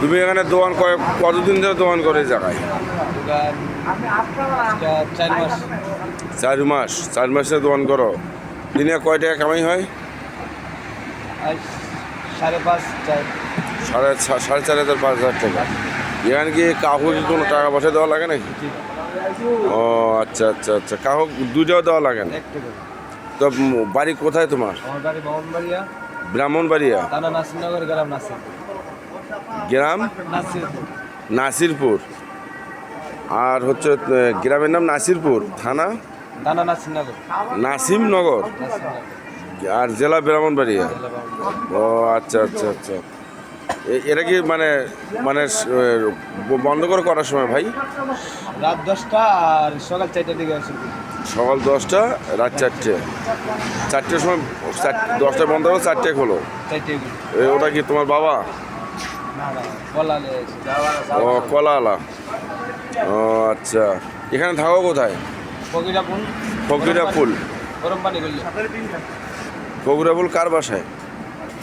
তুমি এখানে দোকান কয় কতদিন ধরে দোকান করে জায়গায়? চার মাস। চার মাসে দোকান করো। দিনে কয় টাকা কামাই হয়? সাড়ে পাঁচ চার সাড়ে সাড়ে চার হাজার পাঁচ হাজার টাকা। এখানে কি কাউকে কোনো টাকা পয়সা দেওয়া লাগে নাকি? ও আচ্ছা আচ্ছা আচ্ছা। কাহক দুইটাও দেওয়া লাগে না? তো বাড়ি কোথায় তোমার? ব্রাহ্মণবাড়িয়া? গ্রাম নাসিরপুর। আর হচ্ছে গ্রামের নাম নাসিরপুর। থানা? নাসিমনগর। আর জেলা ব্রাহ্মণবাড়িয়া? ও আচ্ছা আচ্ছা আচ্ছা। এটা কি মানে মানে বন্ধ করে করার সময় ভাই? রাত দশটা আর সকাল চারটার দিকে আসি। সকাল দশটা রাত চারটে। চারটের সময় দশটায় বন্ধ করে চারটে খোলো। ওটা কি তোমার বাবা? ও কলাওয়ালা ও আচ্ছা। এখানে থাকো কোথায়? ফকিরা ফুল। ফকিরা ফুল। গরম পানি করলে। ফকিরা ফুল কার বাসায়?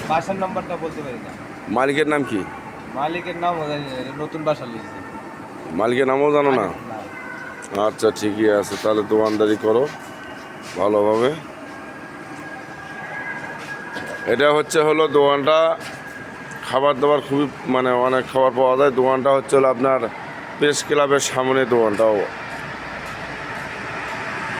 বাসার নাম্বারটা বলতে পারি না। মালিকের নাম কি? মালিকের নাম নতুন বাসা লিখছে মালিকের নামও জানো না? আচ্ছা ঠিকই আছে তাহলে দোকানদারি করো ভালোভাবে। এটা হচ্ছে হলো দোকানটা খাবার দাবার খুবই মানে অনেক খাবার পাওয়া যায়। দোকানটা হচ্ছে হলো আপনার প্রেস ক্লাবের সামনে দোকানটাও